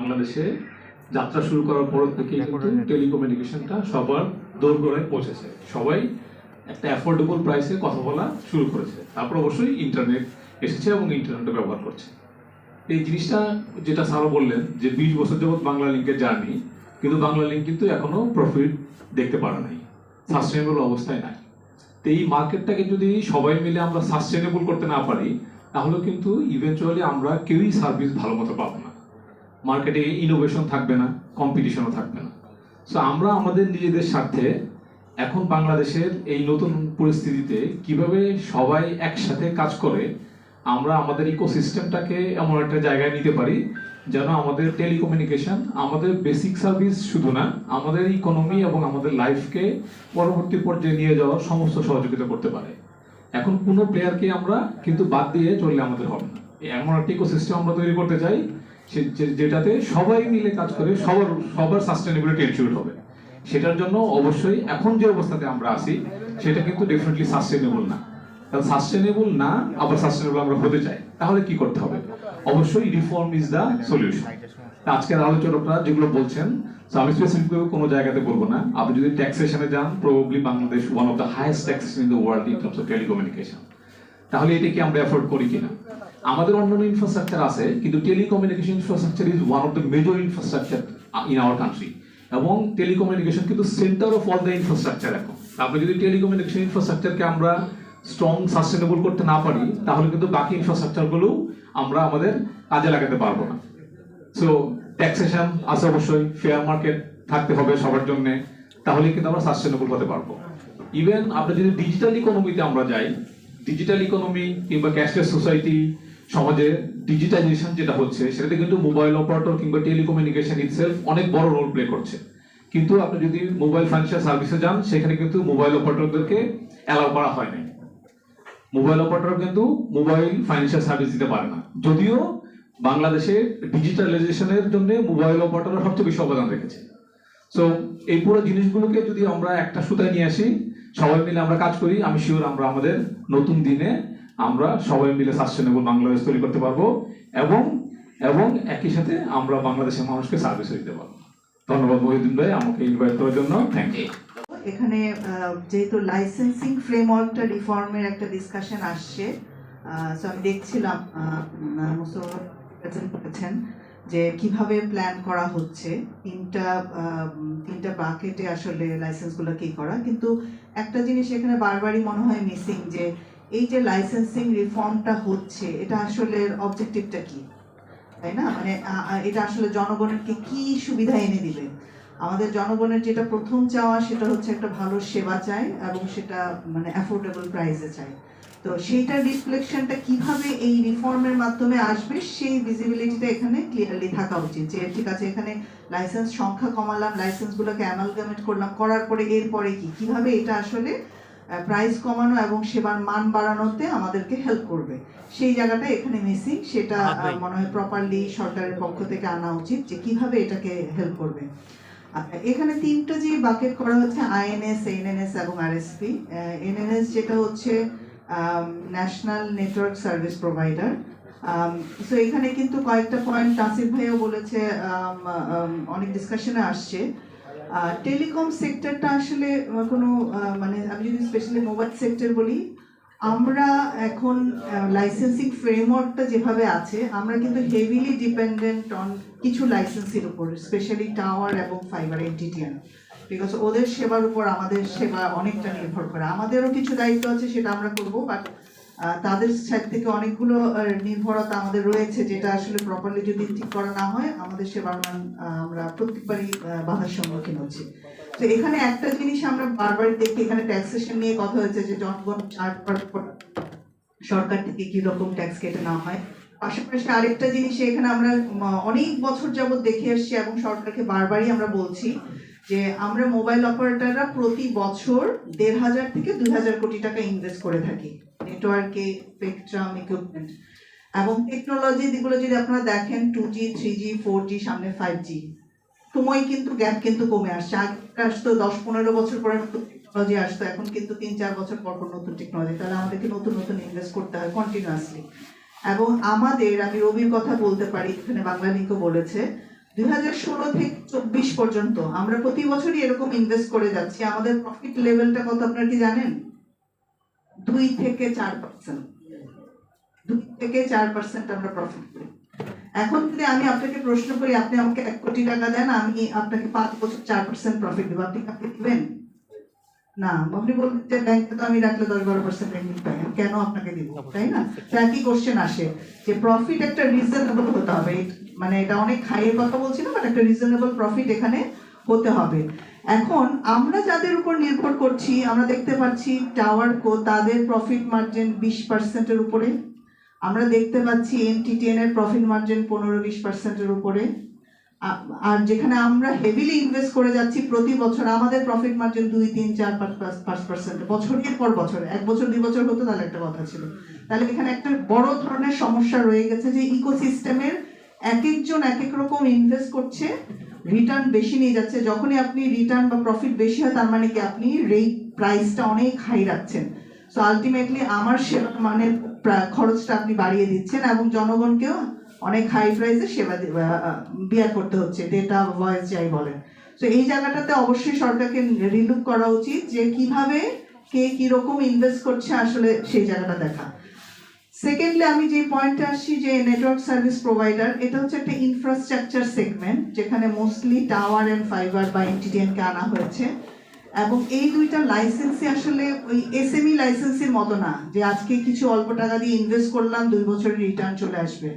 বাংলাদেশে যাত্রা শুরু করার পর থেকে কিন্তু টেলিকমিউনিকেশনটা সবার দোরগোড়ায় পৌঁছেছে। সবাই একটা অ্যাফোর্ডেবল প্রাইসে কথা বলা শুরু করেছে। তারপর অবশ্যই ইন্টারনেট এসেছে এবং ইন্টারনেটটা ব্যবহার করছে। এই জিনিসটা যেটা স্যারও বললেন যে বিশ বছর যাবৎ বাংলা লিঙ্কের জার্নি কিন্তু বাংলা লিঙ্ক কিন্তু এখনও প্রফিট দেখতে পারে নাই। সাস্টেনেবল অবস্থায় নাই। তো এই মার্কেটটাকে যদি সবাই মিলে আমরা সাস্টেনেবল করতে না পারি তাহলে কিন্তু ইভেনচুয়ালি আমরা কেউই সার্ভিস ভালো মতো পাবো না। মার্কেটে ইনোভেশন থাকবে না কম্পিটিশনও থাকবে না। সো আমরা আমাদের নিজেদের স্বার্থে এখন বাংলাদেশের এই নতুন পরিস্থিতিতে কীভাবে সবাই একসাথে কাজ করে, আমরা আমাদের ইকোসিস্টেমটাকে এমন একটা জায়গায় নিতে পারি যেন আমাদের টেলিকমিউনিকেশন আমাদের বেসিক সার্ভিস শুধু না, আমাদের ইকোনমি এবং আমাদের লাইফকে পরবর্তী পর্যায়ে নিয়ে যাওয়ার সমস্ত সহযোগিতা করতে পারে। এখন কোনো প্লেয়ারকে আমরা কিন্তু বাদ দিয়ে চললে আমাদের হবে না। এমন একটা ইকোসিস্টেম আমরা তৈরি করতে চাই যেটাতে সবাই মিলে কাজ করে, সবার সবার সাস্টেনেবিলিটি এনশিওর হবে। সেটার জন্য অবশ্যই এখন যে অবস্থাতে আমরা আছি, সেটা কিন্তু ডেফিনেটলি সাস্টেনেবল না। কারণ সাস্টেনেবল না, আবার সাস্টেনেবল আমরা হতে চাই। তাহলে কি করতে হবে? অবশ্যই রিফর্ম ইজ দ্য সলিউশন আজকের আলোচকরা যেগুলো বলছেন, so আমি স্পেসিফিক কোনো জায়গাতে বলব না। আপনি যদি ট্যাক্সেশনে যান probably Bangladesh one of the highest taxation in the world in terms of telecommunication তাহলে এটা কি আমরা এফোর্ড করি কিনা? আমাদের অন্যান্য ইনফ্রাস্ট্রাকচার আছে, কিন্তু telecommunication infrastructure is one of the major infrastructure in our country এবং টেলিকমিউনিকেশন কিন্তু centre of all the infrastructure এখন। আপনি যদি টেলিকমিউনিকেশন ইনফ্রাস্ট্রাকচারকে আমরা স্ট্রং সাস্টেনেবল করতে না পারি, তাহলে কিন্তু বাকি ইনফ্রাস্ট্রাকচারগুলো আমরা আমাদের কাজে লাগাতে পারব না। সো ট্যাক্সেশন আছে অবশ্যই ফেয়ার মার্কেট থাকতে হবে সবার জন্য, তাহলে কিন্তু আমরা সাস্টেনেবল হতে পারব। ইভেন আপনি যদি ডিজিটাল ইকোনমিতে আমরা যাই ডিজিটাল ইকোনমি কিংবা ক্যাশলেস সোসাইটি সমাজে ডিজিটাইজেশন যেটা হচ্ছে, সেটাতে কিন্তু মোবাইল অপারেটর কিংবা টেলিকমিউনিকেশন ইটসেলফ অনেক বড় রোল প্লে করছে। কিন্তু আপনি যদি মোবাইল ফাইন্যান্সিয়াল সার্ভিসে যান, সেখানে কিন্তু মোবাইল অপারেটরদেরকে অ্যালাউ করা হয় নাই। মোবাইল অপারেটর কিন্তু মোবাইল ফাইন্যান্সিয়াল সার্ভিস দিতে পারে না। যদিও বাংলাদেশে ডিজিটালাইজেশনের জন্য মোবাইল অপারেটর সবচেয়ে বেশি অবদান রেখেছে। সো এই পুরো জিনিসগুলোকে যদি আমরা একটা সুতায় নিয়ে আসি, সবাই মিলে আমরা কাজ করি, আমি শিওর আমরা আমাদের নতুন দিনে আমরা সবাই মিলে সাস্টেনেবল বাংলাদেশ তৈরি করতে পারব এবং এবং একই সাথে আমরা বাংলাদেশের মানুষকে সার্ভিস দিতে পারব। ধন্যবাদ মহিউদ্দিন ভাই, আমাকে ইনভাইট করার জন্য। থ্যাংক ইউ এখানে যেহেতু লাইসেন্সিং ফ্রেমওয়ার্কটা রিফর্মের একটা ডিসকাশন আসছে সো আমি দেখছিলাম প্রেজেন্ট যে কীভাবে প্ল্যান করা হচ্ছে, তিনটা তিনটা বাকেটে আসলে লাইসেন্সগুলো কি করা। কিন্তু একটা জিনিস এখানে বারবারই মনে হয় মিসিং যে এই যে লাইসেন্সিং রিফর্মটা হচ্ছে, এটা আসলে অবজেক্টিভটা কি? তাই না? মানে এটা আসলে জনগণকে কি সুবিধা এনে দিবে? আমাদের জনগণের যেটা প্রথম চাওয়া, সেটা হচ্ছে একটা ভালো সেবা চাই এবং সেটা মানে অ্যাফোর্ডেবল প্রাইসে চাই। তো সেইটার রিফ্লেকশনটা কীভাবে এই রিফর্মের মাধ্যমে আসবে, সেই ভিজিবিলিটিটা এখানে ক্লিয়ারলি থাকা উচিত। যে, ঠিক আছে, এখানে লাইসেন্স সংখ্যা কমালাম লাইসেন্সগুলোকে অ্যামালগামেট করলাম, করার পরে এরপরে কি? কীভাবে এটা আসলে প্রাইস কমানো এবং সেবার মান বাড়ানোতে আমাদেরকে হেল্প করবে। সেই জায়গাটা এখানে মিসিং সেটা মনে হয় প্রপারলি সরকারের পক্ষ থেকে আনা উচিত যে কীভাবে এটাকে হেল্প করবে। এখানে তিনটা যে বাকেট করা হচ্ছে আইএনএস এনএনএস এবং আরএসপি এনএনএস যেটা হচ্ছে national network service provider so এখানে কিন্তু কয়েকটা পয়েন্ট তাসিফ ভাইও বলেছে অনেক ডিসকাশনে আসছে। টেলিকম সেক্টরটা আসলে কোনো মানে আমি যদি স্পেশালি মোবাইল সেক্টর বলি, আমরা এখন লাইসেন্সিং ফ্রেমওয়ার্কটা যেভাবে আছে, আমরা কিন্তু হেভিলি ডিপেন্ডেন্ট অন কিছু লাইসেন্সের উপর স্পেশালি টাওয়ার এবং ফাইবার এনটিটিএন বিকজ ওদের সেবার উপর আমাদের সেবা অনেকটা নির্ভর করে। আমাদেরও কিছু দায়িত্ব আছে, সেটা আমরা করব বাট তাদের সাইড থেকে অনেকগুলো নির্ভরতা আমাদের রয়েছে যেটা আসলে প্রপারলি যদি ঠিক করা না হয়, আমাদের সেবার মান আমরা প্রত্যেকবারই বাধার সম্মুখীন হচ্ছি। তো এখানে একটা জিনিস আমরা বারবার দেখি, এখানে ট্যাক্সেশন নিয়ে কথা হয়েছে যে জনগণ সরকার থেকে কি রকম ট্যাক্স কেটে নেওয়া হয়। পাশাপাশি আরেকটা জিনিস এখানে আমরা অনেক বছর যাবত দেখে আসছি এবং সরকারকে বারবারই আমরা বলছি যে আমরা মোবাইল অপারেটররা প্রতি বছর দেড় হাজার থেকে দুই হাজার কোটি টাকা ইনভেস্ট করে থাকি। নেটওয়ার্কে স্পেকট্রাম ইকুইপমেন্ট এবং টেকনোলজি দিকগুলো যদি আপনারা দেখেন two G three G four G সামনে ফাইভ জি সময় কিন্তু গ্যাপ কিন্তু কমে আসছে। আগে আসতো দশ পনেরো বছর পরে নতুন টেকনোলজি আসতো, এখন কিন্তু তিন চার বছর পর পর নতুন টেকনোলজি তাহলে আমাদেরকে নতুন নতুন ইনভেস্ট করতে হয় কন্টিনিউয়াসলি এবং আমাদের, আমি রবির কথা বলতে পারি, এখানে বাংলা লিঙ্কও বলেছে, দুই হাজার ষোলো থেকে চব্বিশ পর্যন্ত আমরা প্রতি বছরই এরকম ইনভেস্ট করে যাচ্ছি। আমাদের প্রফিট লেভেলটা কত, আপনারা কি জানেন? দুই থেকে চার পার্সেন্ট দুই থেকে চার পার্সেন্ট আমরা প্রফিট করি। এখন যদি আমি আপনাকে প্রশ্ন করি আপনি আমাকে এক কোটি টাকা দেন আমি আপনাকে পাঁচ বছর চার পার্সেন্ট প্রফিট দেবো। আপনি আপনি দেবেন? না আপনি বলবেন যে ব্যাংকে তো আমি রাখলে দশ বারো পার্সেন্ট রেমিট পাই। কেন আপনাকে দিব? তাই না? তো একই কোশ্চেন আসে যে প্রফিট একটা রিজনেবল হতে হবে। মানে এটা অনেক হাইয়ের কথা বলছি না বাট একটা রিজনেবল প্রফিট এখানে হতে হবে। এখন আমরা যাদের উপর নির্ভর করছি, আমরা দেখতে পাচ্ছি টাওয়ার কো তাদের প্রফিট মার্জিন বিশ পার্সেন্টের উপরে। আমরা দেখতে পাচ্ছি এনটিটিএন এর প্রফিট মার্জিন পনেরো বিশ পার্সেন্টের উপরে। আর যেখানে আমরা হেভিলি ইনভেস্ট করে যাচ্ছি প্রতি বছর, আমাদের প্রফিট মার্জিন দুই, তিন, চার, পাঁচ পাঁচ পাঁচ পার্সেন্ট বছরের পর বছর, এক বছর, দুই বছর হতো তাহলে একটা কথা ছিল। তাহলে এখানে একটা বড় ধরনের সমস্যা রয়ে গেছে যে ইকোসিস্টেমের এক একজন এক এক রকম ইনভেস্ট করছে। রিটার্ন বেশি নিয়ে যাচ্ছে, যখনই আপনি রিটার্ন বা প্রফিট বেশি হয়, তার মানে কি? আপনি রেট প্রাইসটা অনেক হাই রাখছেন। সো আলটিমেটলি আমার সেবা মানে খরচটা আপনি বাড়িয়ে দিচ্ছেন এবং জনগণকেও অনেক হাই প্রাইসে সেবা বিয়ার করতে হচ্ছে ডেটা ভয়েস যাই বলেন। তো এই জায়গাটাতে অবশ্যই সরকারকে রিলুক করা উচিত যে কীভাবে কে কীরকম ইনভেস্ট করছে আসলে সেই জায়গাটা দেখা। সেকেন্ডলি আমি যে পয়েন্টে আসছি যে নেটওয়ার্ক সার্ভিস প্রোভাইডার এটা হচ্ছে একটা ইনফ্রাস্ট্রাকচার সেগমেন্ট যেখানে মোস্টলি টাওয়ার এন্ড ফাইবার বা এনটিডিএন কে আনা হয়েছে। এবং এই দুইটা লাইসেন্সই আসলে ওই এসএমই লাইসেন্সের মতো না, যে আজকে কিছু অল্প টাকা দিয়ে ইনভেস্ট করলাম, দুই বছরের রিটার্ন চলে আসবে।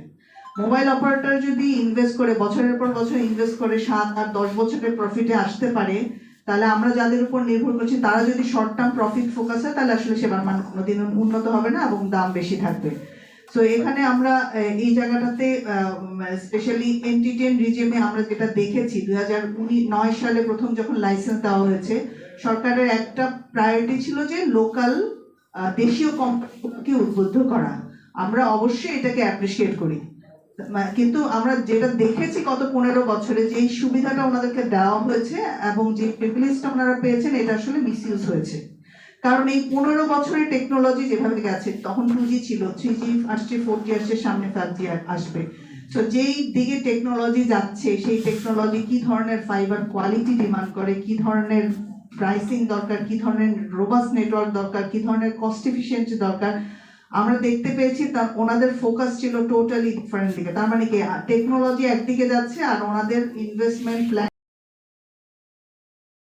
মোবাইল অপারেটর যদি ইনভেস্ট করে, বছরের পর বছর ইনভেস্ট করে, সাত আর দশ বছরের প্রফিটে আসতে পারে তাহলে আমরা যাদের উপর নির্ভর করছি, তারা যদি শর্ট টার্ম প্রফিট ফোকাস হয়, তাহলে আসলে সেবার মান কোনোদিন উন্নত হবে না এবং দাম বেশি থাকবে। সো এখানে আমরা এই জায়গাটাতে স্পেশালি এনটিটেন রিজেমে আমরা যেটা দেখেছি দু হাজার নয় সালে প্রথম যখন লাইসেন্স দেওয়া হয়েছে, সরকারের একটা প্রায়োরিটি ছিল যে লোকাল দেশীয় কোম্পানিকে উদ্বুদ্ধ করা। আমরা অবশ্যই এটাকে অ্যাপ্রিসিয়েট করি। কিন্তু আমরা যেটা দেখেছি গত পনেরো বছরে যে এই সুবিধাটা ওনাদেরকে দেওয়া হয়েছে এবং যে প্রিভিলেজটা ওনারা পেয়েছেন, এটা আসলে মিসইউজ হয়েছে। কারণ এই পনেরো বছরের টেকনোলজি যেভাবে গেছে, তখন টু জি ছিল থ্রি জি আসছে ফোর জি আসছে, সামনে ফাইভ জি আসবে। তো যেই দিকে টেকনোলজি যাচ্ছে, সেই টেকনোলজি কি ধরনের ফাইবার কোয়ালিটি ডিমান্ড করে, কি ধরনের প্রাইসিং দরকার, কি ধরনের রোবাস নেটওয়ার্ক দরকার, কি ধরনের কস্ট এফিসিয়েন্সি দরকার আমরা দেখতে পেয়েছি তার, ওনাদের ফোকাস ছিল টোটালি ডিফারেন্ট দিকে। তার মানে কি টেকনোলজি একদিকে যাচ্ছে আর ওনাদের ইনভেস্টমেন্ট প্ল্যান